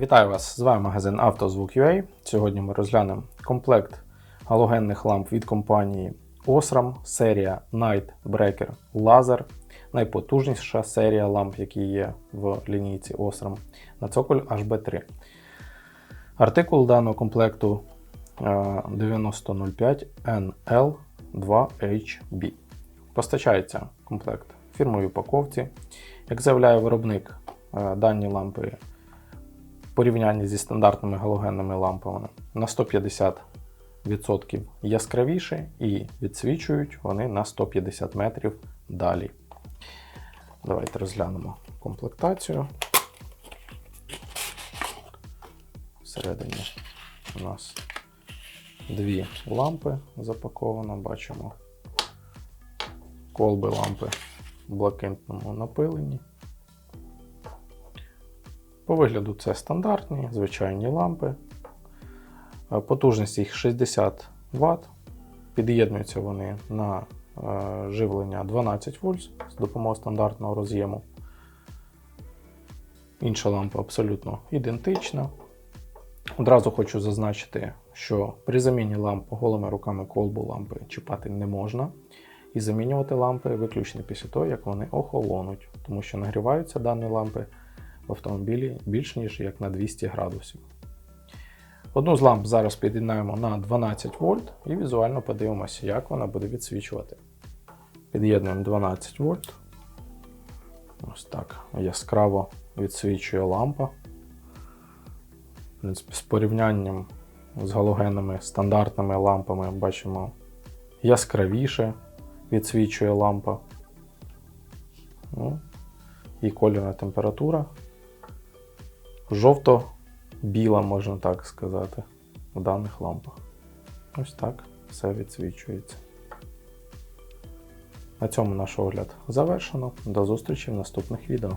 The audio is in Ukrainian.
Вітаю вас! З вами магазин «Автозвук.UA». Сьогодні ми розглянемо комплект галогенних ламп від компанії Osram, серія Night Breaker Laser, найпотужніша серія ламп, які є в лінійці Osram на цоколь HB3. Артикул даного комплекту е, 9005 NL2HB. Постачається комплект в фірмовій упаковці. Як заявляє виробник, е, дані лампи порівнянні зі стандартними галогенними лампами на 150% яскравіші і відсвічують вони на 150 метрів далі. Давайте розглянемо комплектацію. Всередині у нас дві лампи запаковано, бачимо колби лампи в блакитному напиленні. По вигляду це стандартні, звичайні лампи. Е, Потужність їх 60 Вт. Під'єднуються вони на е, живлення 12 вольт з допомогою стандартного роз'єму. Інша лампа абсолютно ідентична. Одразу хочу зазначити, що при заміні ламп голими руками колбу лампи чіпати не можна. І замінювати лампи виключно після того, як вони охолонуть, тому що нагріваються дані лампи в автомобілі більш ніж як на 200 градусів. Одну з ламп зараз під'єднаємо на 12 вольт і візуально подивимося, як вона буде відсвічувати. Під'єднуємо 12 вольт. Ось так яскраво відсвічує лампа. В принципі, з порівнянням з галогенними стандартними лампами бачимо яскравіше відсвічує лампа. Ну, і кольорна температура. Жовто-біла, можна так сказати, в даних лампах. Ось так все відсвічується. На цьому наш огляд завершено. До зустрічі в наступних відео.